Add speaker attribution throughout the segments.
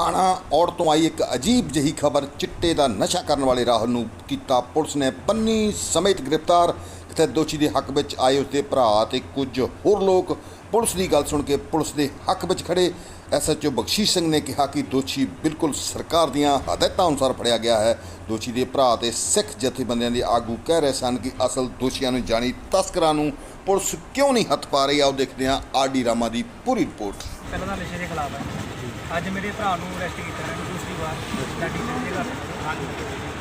Speaker 1: ਥਾਣਾ ਔੜ ਤੋਂ ਆਈ ਇੱਕ ਅਜੀਬ ਜਿਹੀ ਖਬਰ, ਚਿੱਟੇ ਦਾ ਨਸ਼ਾ ਕਰਨ ਵਾਲੇ ਰਾਹੁਲ ਨੂੰ ਕੀਤਾ ਪੁਲਿਸ ਨੇ ਪੰਨੀ ਸਮੇਤ ਗ੍ਰਿਫਤਾਰ। ਜਿੱਥੇ ਦੋਸ਼ੀ ਦੇ ਹੱਕ ਵਿੱਚ ਆਏ ਉਸਦੇ ਭਰਾ ਤੇ ਕੁਝ ਹੋਰ ਲੋਕ। ਪੁਲਿਸ ਦੀ ਗੱਲ ਸੁਣ ਕੇ ਪੁਲਿਸ ਦੇ ਹੱਕ ਵਿੱਚ ਖੜੇ। ਐਸਐਚਓ ਬਖਸ਼ੀਸ਼ ਸਿੰਘ ਨੇ ਕਿਹਾ ਕਿ ਦੋਸ਼ੀ ਬਿਲਕੁਲ ਸਰਕਾਰ ਦੀਆਂ ਹਦਾਇਤਾਂ ਅਨੁਸਾਰ ਫੜਿਆ ਗਿਆ ਹੈ। ਦੋਸ਼ੀ ਦੇ ਭਰਾ ਤੇ ਸਿੱਖ ਜਥੇਬੰਦੀਆਂ ਦੇ ਆਗੂ ਕਹਿ ਰਹੇ ਸਨ ਕਿ ਅਸਲ ਦੋਸ਼ੀਆਂ ਨੂੰ ਜਾਣੀ ਤਸਕਰਾਂ ਨੂੰ ਪੁਲਿਸ ਕਿਉਂ ਨਹੀਂ ਹੱਥ ਪਾ ਰਹੀ? ਆਓ ਦੇਖਦੇ ਹਾਂ ਆਰਡੀ ਰਾਮਾ ਦੀ ਪੂਰੀ ਰਿਪੋਰਟ।
Speaker 2: ਪਹਿਲਾਂ ਨਸ਼ੇ ਦੇ ਖਿਲਾਫ ਹੈ। ਅੱਜ ਮੇਰੇ ਭਰਾ ਨੂੰ ਅਰੈਸਟ ਕੀਤਾ ਨੇ ਦੂਸਰੀ ਵਾਰ। ਸਾਡੀ ਨਸ਼ੇ ਕਰ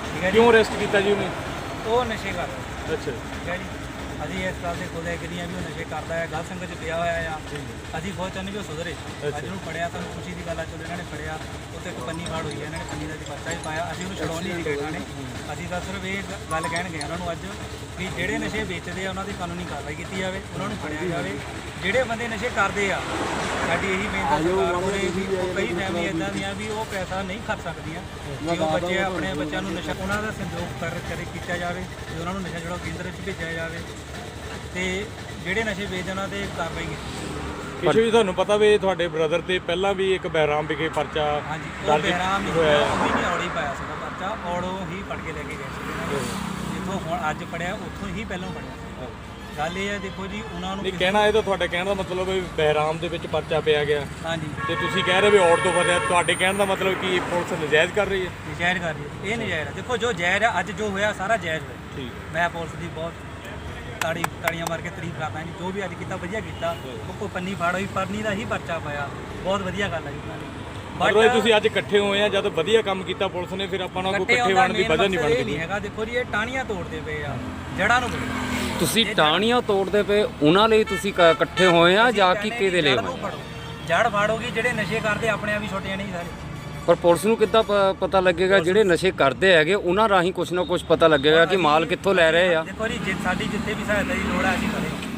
Speaker 2: ਠੀਕ ਹੈ ਜੀ?
Speaker 3: ਕਿਉਂ ਅਰੈਸਟ ਕੀਤਾ ਜੀ ਉਹਨੇ?
Speaker 2: ਉਹ ਨਸ਼ੇ ਕਰਦਾ
Speaker 3: ਅੱਛਾ।
Speaker 2: ਠੀਕ ਹੈ ਜੀ? ਅਸੀਂ ਇਸ ਗੱਲ ਦੇ ਖੁਦ ਐਗਰੀ ਹਾਂ ਵੀ ਉਹ ਨਸ਼ੇ ਕਰਦਾ ਹੈ ਗਲਤ ਸੰਗਤ 'ਚ ਪਿਆ ਹੋਇਆ ਆ। ਅਸੀਂ ਬਹੁਤ ਚਾਹੁੰਦੇ ਵੀ ਉਹ ਸੁਧਰੇ। ਅੱਜ ਉਹਨੂੰ ਫੜਿਆ ਤੁਹਾਨੂੰ ਖੁਸ਼ੀ ਦੀ ਗੱਲ ਆ ਚਲੋ ਇਹਨਾਂ ਨੇ ਫੜਿਆ ਉੱਤੇ ਇੱਕ ਪੰਨੀ ਫਾੜ ਹੋਈ ਹੈ ਇਹਨਾਂ ਨੇ ਪੰਨੀ ਦਾ ਜੀ ਪਰਚਾ ਹੀ ਪਾਇਆ। ਅਸੀਂ ਉਹਨੂੰ ਛਡਾਉਣ ਨਹੀਂ ਗਏ ਨੇ ਅਸੀਂ ਤਾਂ ਸਿਰਫ ਇਹ ਗੱਲ ਕਹਿਣ ਗਏ ਉਹਨਾਂ ਨੂੰ ਅੱਜ ਵੀ ਜਿਹੜੇ ਨਸ਼ੇ ਵੇਚਦੇ ਆ ਉਹਨਾਂ ਦੀ ਕਾਨੂੰਨੀ ਕਾਰਵਾਈ ਕੀਤੀ ਜਾਵੇ ਉਹਨਾਂ ਨੂੰ ਫੜਿਆ ਜਾਵੇ। ਜਿਹੜੇ ਬੰਦੇ ਨਸ਼ੇ ਕਰਦੇ ਆ ਸਾਡੀ ਇਹੀ ਬੇਨਤੀ ਸਰਕਾਰ ਨੂੰ ਹੈ ਵੀ ਉਹ ਕਈ ਫੈਮਿਲੀ ਇਦਾਂ ਦੀਆਂ ਵੀ ਉਹ ਪੈਸਾ ਨਹੀਂ ਖਰਚ ਸਕਦੀਆਂ। ਵੀ ਉਹ ਬੱਚੇ ਆਪਣੇ ਬੱਚਿਆਂ ਨੂੰ ਨਸ਼ਾ ਉਹਨਾਂ ਦਾ ਸੰਯੋਗ ਕਰ ਕਰੇ ਕੀਤਾ ਜਾਵੇ ਤੇ ਉਹਨਾਂ ਨੂੰ ਨਸ਼ਾ ਛੁਡਾਊ ਕੇਂਦਰ ਵਿੱਚ ਭੇਜਿਆ ਜਾਵੇ ਤੇ ਜਿਹੜੇ ਨਸ਼ੇ ਵੇਚਦੇ ਉਹਨਾਂ ਤੇ ਕਾਰਵਾਈ ਕੀਤੀ
Speaker 3: ਕਿਸੇ ਵੀ ਤੁਹਾਨੂੰ ਪਤਾ ਵੀ ਤੁਹਾਡੇ ਬ੍ਰਦਰ ਤੇ ਪਹਿਲਾਂ ਵੀ ਇੱਕ ਬਹਿਰਾਮ ਵਿਖੇ ਪਰਚਾ
Speaker 2: ਹਾਂਜੀ ਉਹ
Speaker 3: ਦਰਜ
Speaker 2: ਬਹਿਰਾਮ
Speaker 3: ਹੋਇਆ। ਹੈ।
Speaker 2: ਉਹ ਵੀ ਨਹੀਂ ਔੜੀ ਪਾਇਆ ਸੀਗਾ ਪਰਚਾ ਔੜੋਂ ਹੀ ਪੜ ਕੇ ਲੈ ਕੇ ਗਏ ਸੀ। ਜਿੱਥੋਂ ਹੁਣ ਅੱਜ ਪੜਿਆ ਉੱਥੋਂ ਹੀ ਪਹਿਲਾਂ ਪੜਿਆ। ਗੱਲ ਇਹ ਹੈ ਦੇਖੋ ਜੀ ਉਹਨਾਂ ਨੂੰ
Speaker 3: ਨਹੀਂ ਕਹਿਣਾ ਇਹ ਤਾਂ ਤੁਹਾਡੇ ਕਹਿਣ ਦਾ ਮਤਲਬ ਹੈ ਬਹਿਰਾਮ ਦੇ ਵਿੱਚ ਪਰਚਾ ਪਿਆ ਗਿਆ।
Speaker 2: ਹਾਂਜੀ।
Speaker 3: ਤੇ ਤੁਸੀਂ ਕਹਿ ਰਹੇ ਵੀ ਔੜ ਤੋਂ ਫੜਿਆ ਤੁਹਾਡੇ ਕਹਿਣ ਦਾ ਮਤਲਬ ਕਿ ਪੁਲਿਸ ਨਜਾਇਜ਼ ਕਰ ਰਹੀ ਹੈ?
Speaker 2: ਨਜਾਇਜ਼ ਕਰ ਰਹੀ ਹੈ। ਇਹ ਨਜਾਇਜ਼ ਹੈ। ਦੇਖੋ ਜੋ ਜਾਇਜ਼ ਹੈ ਅੱਜ ਜੋ ਹੋਇਆ ਸਾਰਾ ਜਾਇਜ਼ ਹੋਇਆ।
Speaker 3: ਠੀਕ
Speaker 2: ਮੈਂ ਪੁਲਿਸ ਦੀ ਬਹੁਤ ਤਾੜੀ ਤਾੜੀਆਂ ਮਾਰ ਕੇ ਤਾਰੀਫ ਕਰਦਾ ਜੀ। ਜੋ ਵੀ ਅੱਜ ਕੀਤਾ ਵਧੀਆ ਕੀਤਾ। ਉਹ ਕੋਈ ਪੰਨੀ ਫਾੜ ਹੋਈ ਪਰਨੀ ਦਾ ਹੀ ਪਰਚਾ ਪਾਇਆ ਬਹੁਤ ਵਧੀਆ ਗੱਲ ਹੈ ਜੀ।
Speaker 3: ਮਤਲਬ ਇਹ ਤੁਸੀਂ ਅੱਜ ਇਕੱਠੇ ਹੋਏ ਆ ਜਦ ਵਧੀਆ ਕੰਮ ਕੀਤਾ ਪੁਲਿਸ ਨੇ ਫਿਰ ਆਪਾਂ ਨਾਲ ਕੋਈ ਇਕੱਠੇ ਹੋਣ ਦੀ ਵਜ੍ਹਾ ਨਹੀਂ ਬਣਦੀ।
Speaker 2: ਹੈਗਾ ਦੇਖੋ ਜੀ ਇਹ ਟਾਣੀਆਂ ਤੋੜਦੇ ਪਏ ਆ ਜੜਾਂ ਨੂੰ।
Speaker 4: ਤੁਸੀਂ ਟਾਹਣੀਆਂ ਤੋੜਦੇ ਪਏ ਉਹਨਾਂ ਲਈ ਤੁਸੀਂ ਇਕੱਠੇ ਹੋਏ ਆ ਜਾਂ ਕਿ
Speaker 2: ਕਹਿੰਦੇ
Speaker 4: ਲਈ
Speaker 2: ਨੂੰ। ਜੜ ਫਾੜੋਗੀ ਜਿਹੜੇ ਨਸ਼ੇ ਕਰਦੇ ਆਪਣੇ ਆਪ ਹੀ ਛੁੱਟ ਜਾਣੇ ਸਾਰੇ।
Speaker 4: ਪਰ ਪੁਲਿਸ ਨੂੰ ਕਿੱਦਾਂ ਪਤਾ ਲੱਗੇਗਾ ਜਿਹੜੇ ਨਸ਼ੇ ਕਰਦੇ ਹੈਗੇ ਉਹਨਾਂ ਰਾਹੀਂ ਕੁਝ ਨਾ ਕੁਝ ਪਤਾ ਲੱਗੇਗਾ ਕਿ ਮਾਲ ਕਿੱਥੋਂ ਲੈ ਰਹੇ ਆ।
Speaker 2: ਦੇਖੋ ਜੀ ਜੇ ਸਾਡੀ ਜਿੱਥੇ ਵੀ ਸਹਾਇਤਾ ਦੀ ਲੋੜ ਹੈ ਅਸੀਂ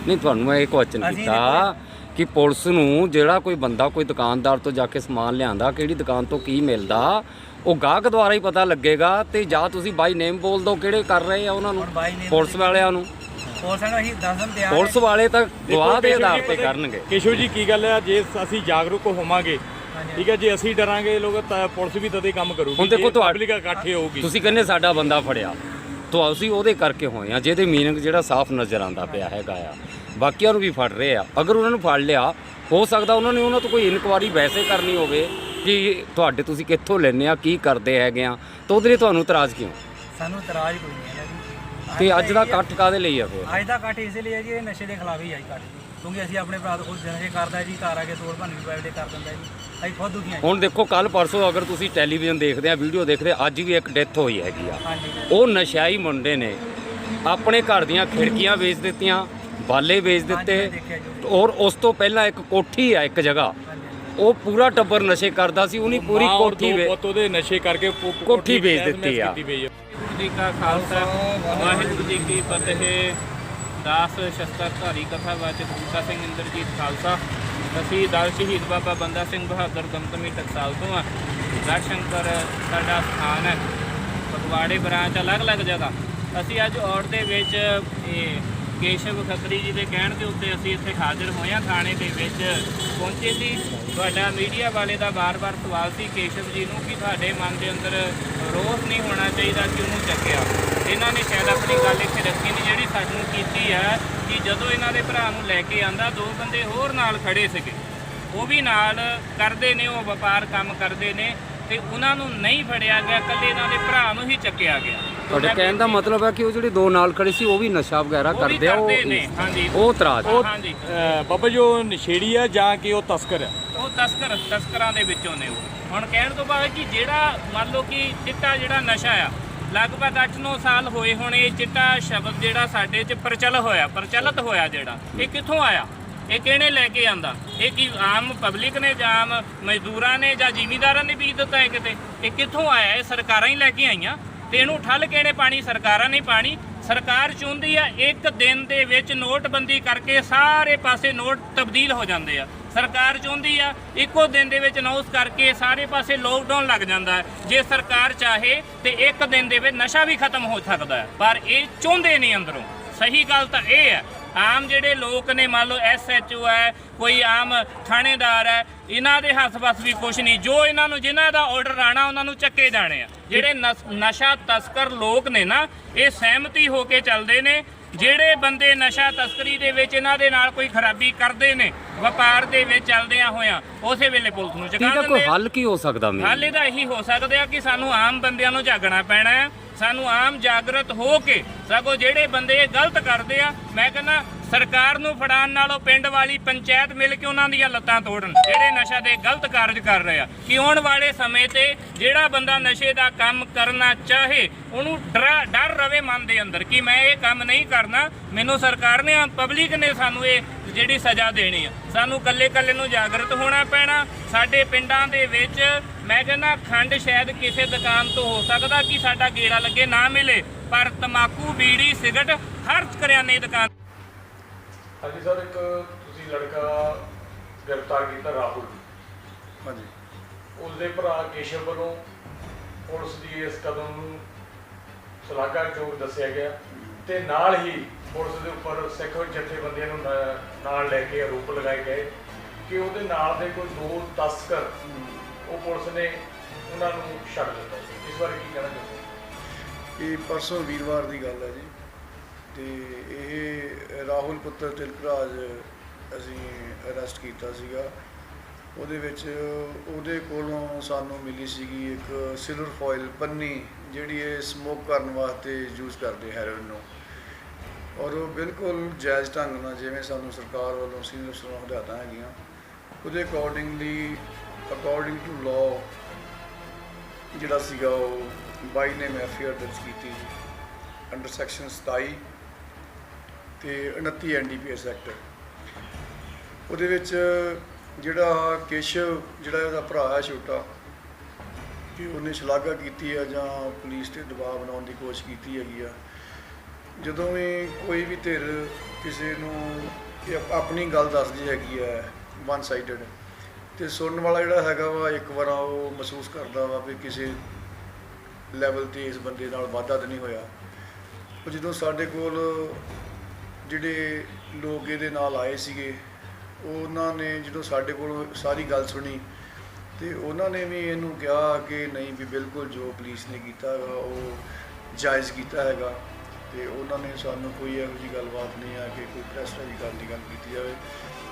Speaker 4: ਨਹੀਂ ਤੁਹਾਨੂੰ ਮੈਂ ਇਹ ਕੁਐਸਚਨ ਕੀਤਾ। ਕਿ ਪੁਲਿਸ ਨੂੰ ਜਿਹੜਾ ਕੋਈ ਬੰਦਾ ਕੋਈ ਦੁਕਾਨਦਾਰ ਤੋਂ ਜਾ ਕੇ ਸਮਾਨ ਲਿਆਂਦਾ ਕਿਹੜੀ ਦੁਕਾਨ ਤੋਂ ਕੀ ਮਿਲਦਾ ਉਹ ਗਾਹਕ ਦੁਆਰਾ ਹੀ ਪਤਾ ਲੱਗੇਗਾ ਤੇ ਜਾਂ ਤੁਸੀਂ ਬਾਈ ਨੇਮ ਬੋਲ ਦਿਓ ਕਿਹੜੇ ਕਰ ਰਹੇ ਆ ਉਹਨਾਂ ਨੂੰ ਪੁਲਿਸ ਵਾਲਿਆਂ ਨੂੰ।
Speaker 2: ਪੁਲਿਸ ਨੂੰ ਅਸੀਂ ਦੱਸਣ ਤਿਆਰ
Speaker 4: ਪੁਲਿਸ ਵਾਲੇ ਤਾਂ ਗਵਾਹ ਦੇ ਆਧਾਰ ਤੇ ਕਰਨਗੇ।
Speaker 3: ਕੇਸ਼ਵ ਜੀ ਕੀ ਗੱਲ ਹੈ? ਜੇ ਅਸੀਂ ਜਾਗਰੂਕ ਹੋਵਾਂਗੇ। ਠੀਕ ਹੈ ਜੇ ਅਸੀਂ ਡਰਾਂਗੇ ਲੋਕ ਤਾਂ ਪੁਲਿਸ ਵੀ ਤਦੇ ਕੰਮ ਕਰੂਗੀ
Speaker 4: ਹੁਣ ਦੇਖੋ
Speaker 3: public ਇਕੱਠੇ ਹੋਊਗੀ।
Speaker 4: ਤੁਸੀਂ ਕਹਿੰਦੇ ਸਾਡਾ ਬੰਦਾ ਫੜਿਆ। ਤਾਂ ਅਸੀਂ ਉਹਦੇ ਕਰਕੇ ਹੋਏ ਆ ਜਿਹਦੇ ਮੀਨਿੰਗ ਜਿਹੜਾ ਸਾਫ਼ ਨਜ਼ਰ ਆਂਦਾ ਪਿਆ ਹੈਗਾ ਆ। ਬਾਕੀਆਂ ਨੂੰ ਵੀ ਫੜ ਰਹੇ ਆ। ਅਗਰ ਉਹਨਾਂ ਨੂੰ ਫੜ ਲਿਆ ਹੋ ਸਕਦਾ ਉਹਨਾਂ ਨੇ ਉਹਨਾਂ ਤੋਂ ਕੋਈ ਇਨਕੁਆਰੀ ਵੈਸੇ ਕਰਨੀ ਹੋਵੇ ਕਿ ਤੁਹਾਡੇ ਤੁਸੀਂ ਕਿੱਥੋਂ ਲੈਂਦੇ ਆ ਕੀ ਕਰਦੇ ਹੈਗੇ ਆ। ਤਾਂ ਉਹਦੇ ਲਈ ਤੁਹਾਨੂੰ ਇਤਰਾਜ਼ ਕਿਉਂ?
Speaker 2: ਸਾਨੂੰ ਇਤਰਾਜ਼ ਕੋਈ ਨਹੀਂ ਹੈਗਾ ਜੀ।
Speaker 4: ਤੇ ਅੱਜ ਦਾ ਇਕੱਠ ਕਾਦੇ ਲਈ ਆ ਫਿਰ?
Speaker 2: ਅੱਜ ਦਾ ਕੱਟ ਇਸੇ ਲਈ ਹੈ ਜੀ ਇਹ ਨਸ਼ੇ ਦੇ ਖਿਲਾਫ ਹੀ ਆਈ ਕੱਟ ਕਿਉਂਕਿ ਅਸੀਂ ਆਪਣੇ ਭਰਾ ਤੋਂ ਖੁਦ ਨਸ਼ੇ ਕਰਦਾ ਜੀ ਘਰ ਆ ਕੇ ਤੋੜ ਭੰਨ ਵੀ ਬੈਠੇ ਕਰ ਦਿੰਦਾ ਜੀ। ਅਸੀਂ ਖੁਦ ਦੁਖੀ ਹਾਂ ਜੀ।
Speaker 4: ਹੁਣ ਦੇਖੋ ਕੱਲ ਪਰਸੋਂ ਅਗਰ ਤੁਸੀਂ ਟੈਲੀਵਿਜ਼ਨ ਦੇਖਦੇ ਆ ਵੀਡੀਓ ਦੇਖਦੇ ਆ, ਅੱਜ ਵੀ ਇੱਕ ਡੈਥ ਹੋਈ ਹੈਗੀ ਆ। ਉਹ ਨਸ਼ਾਈ ਮੁੰਡੇ ਨੇ ਆਪਣੇ ਘਰ ਦੀਆਂ ਖਿੜਕੀਆਂ ਵੇਚ ਦਿੱਤੀਆਂ ਬਾਲੇ ਵੇਚ ਦਿੱਤੇ। ਔਰ ਉਸ ਤੋਂ ਪਹਿਲਾਂ ਇੱਕ ਕੋਠੀ ਆ ਇੱਕ ਜਗ੍ਹਾ। ਉਹ ਪੂਰਾ ਟੱਬਰ ਨਸ਼ੇ ਕਰਦਾ ਸੀ ਉਹਨੀ ਪੂਰੀ ਕੋਠੀ ਵੇ
Speaker 3: ਪੁੱਤ ਉਹਦੇ ਨਸ਼ੇ ਕਰਕੇ
Speaker 4: ਕੋਠੀ ਵੇਚ ਦਿੱਤੀ ਆ।
Speaker 5: ਜੀ ਕਾ ਖਾਲਸਾ ਵਾਹਿਗੁਰੂ ਜੀ ਕੀ ਫਤਿਹ। ਦਾਸ ਸ਼ਸਤਰਧਾਰੀ ਕਥਾਵਾਚਕ ਬੂਟਾ ਸਿੰਘ ਇੰਦਰਜੀਤ ਖਾਲਸਾ। ਅਸੀਂ ਦਲ ਸ਼ਹੀਦ ਬਾਬਾ ਬੰਦਾ ਸਿੰਘ ਬਹਾਦਰ ਗਮਤਮੀ ਟਕਸਾਲ ਤੋਂ ਆ। ਸ਼ੰਕਰ ਸਾਡਾ ਸਥਾਨ ਹੈ। ਫਗਵਾੜੇ ਬ੍ਰਾਂਚ ਅਲੱਗ-ਅਲੱਗ ਜਗ੍ਹਾ। ਅਸੀਂ ਅੱਜ ਔੜ ਦੇ ਵਿੱਚ ਇਹ ਕੇਸ਼ਵ ਖੱਤਰੀ ਜੀ ਦੇ ਕਹਿਣ ਦੇ ਉੱਤੇ ਅਸੀਂ ਇੱਥੇ ਹਾਜ਼ਰ ਹੋਏ ਹਾਂ ਥਾਣੇ ਦੇ ਵਿੱਚ। ਪਹੁੰਚੇ ਸੀ। ਤੁਹਾਡਾ ਮੀਡੀਆ ਵਾਲੇ ਦਾ ਵਾਰ-ਵਾਰ ਸਵਾਲ ਸੀ ਕੇਸ਼ਵ ਜੀ ਨੂੰ ਕਿ ਤੁਹਾਡੇ ਮਨ ਦੇ ਅੰਦਰ ਰੋਸ ਨਹੀਂ ਹੋਣਾ ਚਾਹੀਦਾ ਕਿ ਉਹਨੂੰ ਚੱਕਿਆ। ਇਹਨਾਂ ਨੇ ਸ਼ਾਇਦ ਆਪਣੀ ਗੱਲ ਇੱਥੇ ਰੱਖੀ ਨਹੀਂ, ਜਿਹੜੀ ਸਾਨੂੰ ਕੀਤੀ ਹੈ ਕਿ ਜਦੋਂ ਇਹਨਾਂ ਦੇ ਭਰਾ ਨੂੰ ਲੈ ਕੇ ਆਂਦਾ, ਦੋ ਬੰਦੇ ਹੋਰ ਨਾਲ ਖੜੇ ਸੀਗੇ। ਉਹ ਵੀ ਨਾਲ ਕਰਦੇ ਨੇ, ਉਹ ਵਪਾਰ ਕੰਮ ਕਰਦੇ ਨੇ। ਤੇ ਉਹਨਾਂ ਨੂੰ ਨਹੀਂ ਫੜਿਆ ਗਿਆ ਕੱਲੇ ਇਹਨਾਂ ਦੇ ਭਰਾ ਨੂੰ ਹੀ ਚੱਕਿਆ ਗਿਆ।
Speaker 4: ਤੁਹਾਡੇ ਕਹਿਣ ਦਾ ਮਤਲਬ ਹੈ ਕਿ ਉਹ ਜਿਹੜੇ ਦੋ ਨਾਲ ਖੜੇ ਸੀ ਉਹ ਵੀ ਨਸ਼ਾ ਵਗੈਰਾ
Speaker 5: ਉਹ ਵੀ
Speaker 4: ਕਰਦੇ ਆ
Speaker 5: ਕਰਦੇ ਨੇ,
Speaker 4: ਉਹ
Speaker 5: ਹਾਂਜੀ।
Speaker 4: ਉਹ ਇਤਰਾਜ਼
Speaker 3: ਉਹ
Speaker 5: ਹਾਂਜੀ।
Speaker 3: ਅਹ ਬਾਬਾ ਜੀ ਉਹ ਨਸ਼ੇੜੀ ਆ ਜਾਂ ਕਿ ਉਹ ਤਸਕਰ ਆ?
Speaker 5: ਉਹ ਤਸਕਰ ਤਸਕਰਾਂ ਦੇ ਵਿੱਚੋਂ ਨੇ ਉਹ। ਹੁਣ ਕਹਿਣ ਤੋਂ ਬਾਅਦ ਕਿ ਜਿਹੜਾ ਮੰਨ ਲਓ ਕਿ ਚਿੱਟਾ ਜਿਹੜਾ ਨਸ਼ਾ ਆ ਲਗਭਗ 8-9 ਸਾਲ ਹੋਏ ਹੁਣ ਇਹ ਚਿੱਟਾ ਸ਼ਬਦ ਜਿਹੜਾ ਸਾਡੇ 'ਚ ਪ੍ਰਚਲ ਹੋਇਆ ਪ੍ਰਚਲਿਤ ਹੋਇਆ ਜਿਹੜਾ ਇਹ ਕਿੱਥੋਂ ਆਇਆ? ਇਹ ਕਿਹਨੇ ਲੈ ਕੇ ਆਂਦਾ? ਇਹ ਕੀ ਆਮ ਪਬਲਿਕ ਨੇ ਜਾਂ ਆਮ ਮਜ਼ਦੂਰਾਂ ਨੇ ਜਾਂ ਜ਼ਿਮੀਂਦਾਰਾਂ ਨੇ ਬੀਜ ਦਿੱਤਾ ਹੈ ਕਿਤੇ? ਇਹ ਕਿੱਥੋਂ ਆਇਆ? ਇਹ ਸਰਕਾਰਾਂ ਹੀ ਲੈ ਕੇ ਆਈਆਂ। ਤੇ ਇਹਨੂੰ ਠੱਲ ਕਿਹਨੇ ਪਾਣੀ? ਸਰਕਾਰਾਂ ਨੇ ਪਾਣੀ। ਸਰਕਾਰ ਚਾਹੁੰਦੀ ਆ ਇੱਕ ਦਿਨ ਦੇ ਵਿੱਚ ਨੋਟਬੰਦੀ ਕਰਕੇ ਸਾਰੇ ਪਾਸੇ ਨੋਟ ਤਬਦੀਲ ਹੋ ਜਾਂਦੇ ਆ। ਸਰਕਾਰ ਚਾਹੁੰਦੀ ਆ ਇੱਕੋ ਦਿਨ ਦੇ ਵਿੱਚ ਅਨਾਉਂਸ ਕਰਕੇ ਸਾਰੇ ਪਾਸੇ ਲੋਕਡਾਊਨ ਲੱਗ ਜਾਂਦਾ ਹੈ। ਜੇ ਸਰਕਾਰ ਚਾਹੇ ਤੇ ਇੱਕ ਦਿਨ ਦੇ ਵਿੱਚ ਨਸ਼ਾ ਵੀ ਖਤਮ ਹੋ ਸਕਦਾ ਹੈ। ਪਰ ਇਹ ਚਾਹੁੰਦੇ ਨਹੀਂ ਅੰਦਰੋਂ। ਸਹੀ ਗੱਲ ਤਾਂ ਇਹ ਹੈ। ਆਮ ਜਿਹੜੇ ਲੋਕ ਨੇ, ਮੰਨ ਲਓ ਐਸਐਚਓ ਹੈ, ਕੋਈ ਆਮ ਥਾਣੇਦਾਰ ਹੈ, ਇਹਨਾਂ ਦੇ ਹੱਥ ਵਸ ਵੀ ਕੁਝ ਨਹੀਂ। ਜੋ ਇਹਨਾਂ ਨੂੰ, ਜਿਨ੍ਹਾਂ ਦਾ ਆਰਡਰ ਆਣਾ ਉਹਨਾਂ ਨੂੰ ਚੱਕੇ ਜਾਣੇ ਆ। ਜਿਹੜੇ ਨਸ- ਨਸ਼ਾ ਤਸਕਰ ਲੋਕ ਨੇ ਨਾ, ਇਹ ਸਹਿਮਤੀ ਹੋ ਕੇ ਚੱਲਦੇ ਨੇ ਜਿਹੜੇ ਬੰਦੇ ਨਸ਼ਾ ਤਸਕਰੀ ਦੇ ਵਿੱਚ ਇਹਨਾਂ ਦੇ ਨਾਲ ਕੋਈ ਖਰਾਬੀ ਕਰਦੇ ਨੇ ਵਪਾਰ ਦੇ ਵਿੱਚ ਚੱਲਦਿਆਂ ਹੋਇਆਂ ਉਸੇ ਵੇਲੇ ਪੁਲਿਸ ਨੂੰ ਚੁਕਾ
Speaker 4: ਦਾ ਕੋਈ
Speaker 5: ਦਿੰਦੇ ਆ।
Speaker 4: ਹੱਲ ਕੀ ਹੋ ਸਕਦਾ ਮੇਰੇ
Speaker 5: ਹਾਲੇ ਤਾਂ ਇਹੀ ਹੋ ਸਕਦਾ ਕਿ ਸਾਨੂੰ ਆਮ ਬੰਦਿਆਂ ਨੂੰ ਜਾਗਣਾ ਪੈਣਾ ਹੈ ਸਾਨੂੰ ਆਮ ਜਾਗਰਤ ਹੋ ਕੇ ਸਗੋਂ ਜਿਹੜੇ ਬੰਦੇ ਇਹ ਗਲਤ ਕਰਦੇ ਆ ਮੈਂ ਕਹਿੰਦਾ ਸਰਕਾਰ ਨੂੰ ਫੜਾਉਣ ਨਾਲੋਂ ਪਿੰਡ ਵਾਲੀ ਪੰਚਾਇਤ ਮਿਲ ਕੇ ਉਹਨਾਂ ਦੀਆਂ ਲੱਤਾਂ ਤੋੜਨ, ਜਿਹੜੇ ਨਸ਼ਾ ਦੇ ਗਲਤ ਕਾਰਜ ਕਰ ਰਹੇ ਆ। ਕਿ ਆਉਣ ਵਾਲੇ ਸਮੇਂ ਤੇ ਜਿਹੜਾ ਬੰਦਾ ਨਸ਼ੇ ਦਾ ਕੰਮ ਕਰਨਾ ਚਾਹੇ, ਉਹਨੂੰ ਡਰ ਡਰ ਰਵੇ ਮਨ ਦੇ ਅੰਦਰ ਕਿ ਮੈਂ ਇਹ ਕੰਮ ਨਹੀਂ ਕਰਨਾ, ਮੈਨੂੰ ਸਰਕਾਰ ਨੇ ਪਬਲਿਕ ਨੇ ਸਾਨੂੰ ਇਹ ਜਿਹੜੀ ਸਜ਼ਾ ਦੇਣੀ ਆ। ਸਾਨੂੰ ਕੱਲੇ ਕੱਲੇ ਨੂੰ ਜਾਗਰਤ ਹੋਣਾ ਪੈਣਾ। ਸਾਡੇ ਪਿੰਡਾਂ ਦੇ ਵਿੱਚ ਮੈਂ ਕਹਿੰਦਾ ਖੰਡ ਸ਼ਾਇਦ ਕਿਸੇ ਦੁਕਾਨ ਤੋਂ ਹੋ ਸਕਦਾ ਕਿ ਸਾਡਾ ਗੇੜਾ ਲੱਗੇ ਨਾ ਮਿਲੇ, ਪਰ ਤਮਾਕੂ, ਬੀੜੀ, ਸਿਗਰਟ ਹਰ ਕਰਿਆਨੇ ਦੁਕਾਨ
Speaker 3: ਹਾਂਜੀ ਸਰ ਇੱਕ ਤੁਸੀਂ ਲੜਕਾ ਗ੍ਰਿਫਤਾਰ ਕੀਤਾ ਰਾਹੁਲ
Speaker 6: ਹਾਂਜੀ।
Speaker 3: ਉਸ ਦੇ ਭਰਾ ਕੇਸ਼ਵ ਵੱਲੋਂ ਪੁਲਿਸ ਦੀ ਇਸ ਕਦਮ ਨੂੰ ਸ਼ਲਾਘਾਯੋਗ ਦੱਸਿਆ ਗਿਆ ਤੇ ਨਾਲ ਹੀ ਪੁਲਿਸ ਦੇ ਉੱਪਰ ਸਿੱਖ ਜਥੇਬੰਦੀਆਂ ਨਾ- ਨਾਲ ਲੈ ਕੇ ਆਰੋਪ ਲਗਾਏ ਗਏ ਕਿ ਉਹਦੇ ਨਾਲ ਦੇ ਕੋਈ ਦੋ ਤਸਕਰ ਉਹ ਪੁਲਿਸ ਨੇ ਉਹਨਾਂ ਨੂੰ ਛੱਡ ਦਿੱਤਾ। ਇਸ ਬਾਰੇ ਕੀ ਕਹਿਣਾ ਚਾਹੁੰਦੇ
Speaker 6: ਇਹ ਪਰਸੋਂ ਵੀਰਵਾਰ ਦੀ ਗੱਲ ਹੈ ਜੀ। ਤੇ ਇਹ ਰਾਹੁਲ ਪੁੱਤਰ ਤਿਲਕਰਾਜ ਅਸੀਂ ਅਰੈਸਟ ਕੀਤਾ ਸੀਗਾ। ਉਹਦੇ ਵਿੱਚ ਉਹਦੇ ਕੋਲੋਂ ਸਾਨੂੰ ਮਿਲੀ ਸੀਗੀ ਇੱਕ ਸਿਲਵਰ ਫੋਇਲ ਪੰਨੀ, ਜਿਹੜੀ ਇਹ ਸਮੋਕ ਕਰਨ ਵਾਸਤੇ ਯੂਜ਼ ਕਰਦੇ ਹੈਰੋਇਨ ਨੂੰ। ਔਰ ਉਹ ਬਿਲਕੁਲ ਜਾਇਜ਼ ਢੰਗ ਨਾਲ ਜਿਵੇਂ ਸਾਨੂੰ ਸਰਕਾਰ ਵੱਲੋਂ ਸੀਨੀਅਰ ਅਫਸਰਾਂ ਹਦਾਇਤਾਂ ਹੈਗੀਆਂ, ਉਹਦੇ ਅਕੋਰਡਿੰਗਲੀ ਅਕੋਰਡਿੰਗ ਟੂ ਲਾਅ ਜਿਹੜਾ ਸੀਗਾ ਉਹ ਬਾਈ ਨੇ ਐਫਆਈਆਰ ਦਰਜ ਕੀਤੀ ਜੀ ਅੰਡਰ ਸੈਕਸ਼ਨ 27 ਤੇ 29 ਐਨਡੀਪੀਐਸ ਐਕਟ ਉਹਦੇ ਵਿੱਚ ਜਿਹੜਾ ਕੇਸ਼ਵ ਜਿਹੜਾ ਉਹਦਾ ਭਰਾ ਹੈ ਛੋਟਾ ਕਿ ਉਹਨੇ ਸ਼ਲਾਘਾ ਕੀਤੀ ਆ ਜਾਂ ਪੁਲਿਸ ਤੇ ਦਬਾਅ ਬਣਾਉਣ ਦੀ ਕੋਸ਼ਿਸ਼ ਕੀਤੀ ਹੈਗੀ ਆ। ਜਦੋਂ ਵੀ ਕੋਈ ਵੀ ਧਿਰ ਕਿਸੇ ਨੂੰ ਆਪਣੀ ਗੱਲ ਦੱਸਦੀ ਹੈਗੀ ਹੈ ਵਨ ਸਾਈਡਡ ਤੇ ਸੁਣਨ ਵਾਲਾ ਜਿਹੜਾ ਹੈਗਾ ਵਾ, ਇੱਕ ਵਾਰ ਉਹ ਮਹਿਸੂਸ ਕਰਦਾ ਵਾ ਵੀ ਕਿਸੇ ਲੈਵਲ ਤੇ ਇਸ ਬੰਦੇ ਨਾਲ ਵਾਧਾ ਤਾਂ ਨਹੀਂ ਹੋਇਆ। ਉਹ ਜਦੋਂ ਸਾਡੇ ਕੋਲ ਜਿਹੜੇ ਲੋਕ ਇਹਦੇ ਨਾਲ ਆਏ ਸੀਗੇ, ਉਹਨਾਂ ਨੇ ਜਦੋਂ ਸਾਡੇ ਕੋਲ ਸਾਰੀ ਗੱਲ ਸੁਣੀ ਤੇ ਉਹਨਾਂ ਨੇ ਵੀ ਇਹਨੂੰ ਕਿਹਾ ਕਿ ਨਹੀਂ ਵੀ ਬਿਲਕੁਲ ਜੋ ਪੁਲਿਸ ਨੇ ਕੀਤਾ ਹੈਗਾ, ਉਹ ਜਾਇਜ਼ ਕੀਤਾ ਹੈਗਾ ਤੇ ਉਹਨਾਂ ਨੇ ਸਾਨੂੰ ਕੋਈ ਇਹੋ ਜਿਹੀ ਗੱਲਬਾਤ ਨਹੀਂ ਆ ਕਿ ਕੋਈ ਪ੍ਰੈਸ ਦੀ ਗੱਲ ਦੀ ਗੱਲ ਕੀਤੀ ਜਾਵੇ।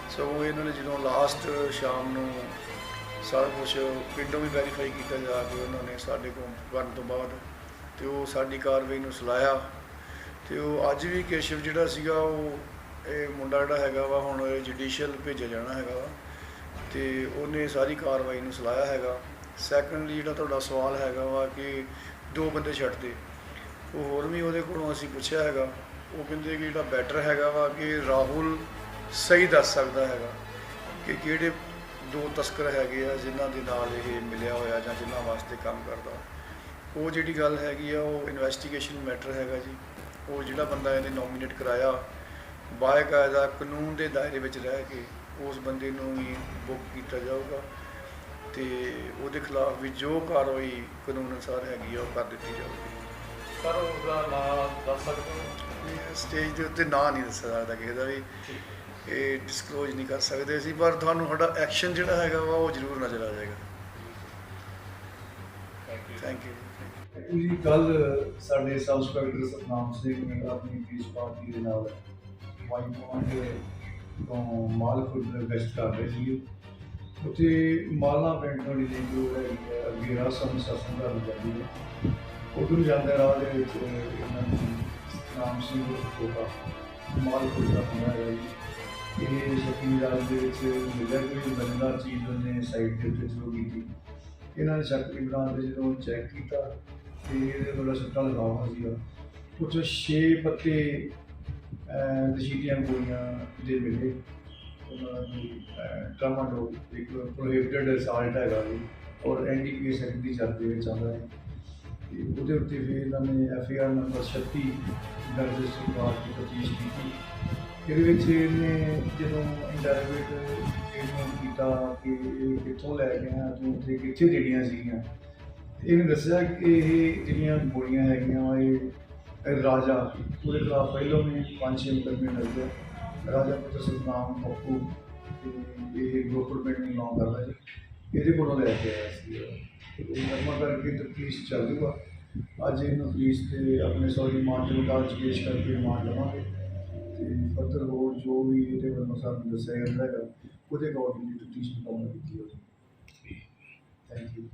Speaker 6: ਸੋ ਇਹਨਾਂ ਨੇ ਜਦੋਂ ਲਾਸਟ ਸ਼ਾਮ ਨੂੰ ਸਾਰਾ ਕੁਝ ਪਿੰਡੋਂ ਵੀ ਵੈਰੀਫਾਈ ਕੀਤਾ ਜਾ ਕੇ ਉਹਨਾਂ ਨੇ ਸਾਡੇ ਕੋਲ ਕਰਨ ਤੋਂ ਬਾਅਦ ਤੇ ਉਹ ਸਾਡੀ ਕਾਰਵਾਈ ਨੂੰ ਸਲਾਹਿਆ। ਤੇ ਉਹ ਅੱਜ ਵੀ ਕੇਸ਼ਵ ਜਿਹੜਾ ਸੀਗਾ, ਉਹ ਇਹ ਮੁੰਡਾ ਜਿਹੜਾ ਹੈਗਾ ਵਾ, ਹੁਣ ਜੁਡੀਸ਼ੀਅਲ ਭੇਜਿਆ ਜਾਣਾ ਹੈਗਾ ਵਾ ਤੇ ਉਹਨੇ ਸਾਰੀ ਕਾਰਵਾਈ ਨੂੰ ਸਲਾਹਿਆ ਹੈਗਾ। ਸੈਕੰਡਲੀ ਜਿਹੜਾ ਤੁਹਾਡਾ ਸਵਾਲ ਹੈਗਾ ਵਾ ਕਿ ਦੋ ਬੰਦੇ ਛੱਡਦੇ ਉਹ ਹੋਰ ਵੀ ਉਹਦੇ ਕੋਲੋਂ ਅਸੀਂ ਪੁੱਛਿਆ ਹੈਗਾ। ਉਹ ਕਹਿੰਦੇ ਕਿ ਜਿਹੜਾ ਬੈਟਰ ਹੈਗਾ ਵਾ ਕਿ ਰਾਹੁਲ ਸਹੀ ਦੱਸ ਸਕਦਾ ਹੈਗਾ ਕਿ ਕਿਹੜੇ ਦੋ ਤਸਕਰ ਹੈਗੇ ਆ ਜਿਨ੍ਹਾਂ ਦੇ ਨਾਲ ਇਹ ਮਿਲਿਆ ਹੋਇਆ ਜਾਂ ਜਿਨ੍ਹਾਂ ਵਾਸਤੇ ਕੰਮ ਕਰਦਾ। ਉਹ ਜਿਹੜੀ ਗੱਲ ਹੈਗੀ ਆ, ਉਹ ਇਨਵੈਸਟੀਗੇਸ਼ਨ ਮੈਟਰ ਹੈਗਾ ਜੀ। ਉਹ ਜਿਹੜਾ ਬੰਦਾ ਇਹਨੇ ਨੋਮੀਨੇਟ ਕਰਾਇਆ ਬਾਕਾਇਦਾ ਕਾਨੂੰਨ ਦੇ ਦਾਇਰੇ ਵਿੱਚ ਰਹਿ ਕੇ ਉਸ ਬੰਦੇ ਨੂੰ ਵੀ ਬੁੱਕ ਕੀਤਾ ਜਾਊਗਾ ਤੇ ਉਹਦੇ ਖਿਲਾਫ ਵੀ ਜੋ ਕਾਰਵਾਈ ਕਾਨੂੰਨ ਅਨੁਸਾਰ ਹੈਗੀ ਆ ਉਹ ਕਰ ਦਿੱਤੀ ਜਾਊਗੀ।
Speaker 3: ਸਰ ਉਹਦਾ ਨਾਮ ਦੱਸ ਸਕਦੇ ਹੋ?
Speaker 6: ਸਟੇਜ ਦੇ ਉੱਤੇ ਨਾਂ ਨਹੀਂ ਦੱਸ ਸਕਦਾ ਕਿਸੇ ਦਾ ਵੀ। ਇਹ ਡਿਸਕਲੋਜ਼ ਨਹੀਂ ਕਰ ਸਕਦੇ ਅਸੀਂ ਪਰ ਤੁਹਾਨੂੰ ਸਾਡਾ ਐਕਸ਼ਨ ਜਿਹੜਾ ਹੈਗਾ ਉਹ ਜ਼ਰੂਰ ਨਜ਼ਰ ਆ ਜਾਏਗਾ।
Speaker 3: ਥੈਂਕ ਯੂ
Speaker 7: ਜੀ ਕੱਲ ਸਾਡੇ ਸਬ ਇੰਸਪੈਕਟਰ ਸਤਨਾਮ ਸਿੰਘ ਆਪਣੀ ਪੀਸ ਪਾਰਟੀ ਦੇ ਨਾਲ ਵਾਈਟ ਪੁਆਇੰਟ ਤੋਂ ਮਾਲਪੁਰ ਦੇ ਗਸ਼ਤ ਕਰ ਰਹੇ ਸੀ ਉੱਥੇ ਮਾਲਾ ਪਿੰਡ ਤੋਂ ਜਿਹੜੀ ਜੋ ਹੈ ਅੱਗੇ ਰਾਸਮ ਸਸਨ ਦਾ ਜਾਂਦੀ ਹੈ। ਉਧਰ ਜਾਂਦੇ ਰਾਹ ਦੇ ਵਿੱਚ ਇਹਨਾਂ ਨੂੰ ਨਾਮ ਸਿੰਘ ਕੋਕਾ ਮਾਲਪੁਰ ਦਾ ਹੁੰਦਾ ਹੈ ਜੀ। ਇਹ ਸ਼ਕੀਲ ਰਾਜ ਦੇ ਵਿੱਚ ਮਿਲਿਆ ਕੋਈ ਬੰਦਾ ਚੀਜ਼ ਉਹਨੇ ਸਾਈਡ ਦੇ ਉੱਤੇ ਸ਼ੁਰੂ ਕੀਤੀ। ਇਹਨਾਂ ਨੇ ਸ਼ਕਤੀ ਬਣਾ ਕੇ ਜਦੋਂ ਚੈੱਕ ਕੀਤਾ ਤੇ ਇਹਦੇ ਕੋਲ ਸੱਟਾ ਲਗਾ ਹੋਇਆ ਸੀਗਾ ਕੁਝ 6 ਪੱਤੇ ਅਹ, ਗੋਲੀਆਂ ਦੇ ਮਿਲੇ। ਉਹਨਾਂ ਦੀ ਟਰਾਮਾਡੋ ਇੱਕ ਪ੍ਰੋਹਿਬਿਟਡ ਅਸਾਲਟ ਹੈਗਾ ਜੀ ਔਰ ਐਨਡੀਪੀਐਸ ਐਕਟ ਦੀ ਜੱਜ ਦੇ ਵਿੱਚ ਆਉਂਦਾ ਹੈ ਤੇ ਉਹਦੇ ਉੱਤੇ ਫਿਰ ਇਹਨਾਂ ਨੇ ਐਫਆਈਆਰ ਨੰਬਰ 36 ਦਰਜ ਸਰਕਾਰ ਦੀ ਤਫਤੀਸ਼ ਕੀਤੀ। ਇਹਦੇ ਵਿੱਚ ਇਹਨੇ ਜਦੋਂ ਇੰਟਰਵਿਊਟ ਇਹਨੂੰ ਕੀਤਾ ਕਿ ਇਹ ਕਿੱਥੋਂ ਲੈ ਕੇ ਆਇਆ ਤੂੰ ਉੱਥੇ ਕਿੱਥੇ ਜਿਹੜੀਆਂ ਸੀਗੀਆਂ। ਤੇ ਇਹਨੇ ਦੱਸਿਆ ਕਿ ਇਹ ਜਿਹੜੀਆਂ ਗੋਲੀਆਂ ਹੈਗੀਆਂ ਵਾ, ਇਹ
Speaker 6: ਇਹ ਰਾਜਾ, ਉਹਦੇ ਖਿਲਾਫ ਪਹਿਲੋਂ ਵੀ ਪੰਜ ਛੇ ਮੁਕੱਦਮੇ ਦਰਜ ਹੈ ਰਾਜਾ ਪੁੱਤਰ ਸਤਨਾਮ ਪੱਪੂ ਤੇ ਇਹ ਗੋਪਰ ਪਿੰਡ ਨੂੰ ਨਾਮ ਕਰਦਾ ਜੀ। ਇਹਦੇ ਕੋਲੋਂ ਲੈ ਕੇ ਆਇਆ ਸੀ। ਤੇ ਉਹ ਨਰਮਾ ਕਰਕੇ ਤਫਤੀਸ਼ ਚੱਲ ਰਹੀ ਅੱਜ ਇਹਨੂੰ ਪੁਲਿਸ ਤੇ ਆਪਣੇ ਸੌਰੀ ਮਾਨ ਦੇ ਅਦਾਲਤ 'ਚ ਪੇਸ਼ ਕਰਕੇ ਮਾਨ ਲਵਾਂਗੇ। ਤੇ ਫਰਦਰ ਹੋਰ ਜੋ ਵੀ ਇਹਦੇ ਵੱਲੋਂ ਸਾਨੂੰ ਦੱਸਿਆ ਜਾਂਦਾ ਹੈਗਾ, ਉਹਦੇ ਅਕੋਰਡਿੰਗ ਤਫਤੀਸ਼ ਮੁਕੰਮਲ ਕੀਤੀ ਹੋਵੇਗੀ ਥੈਂਕ ਯੂ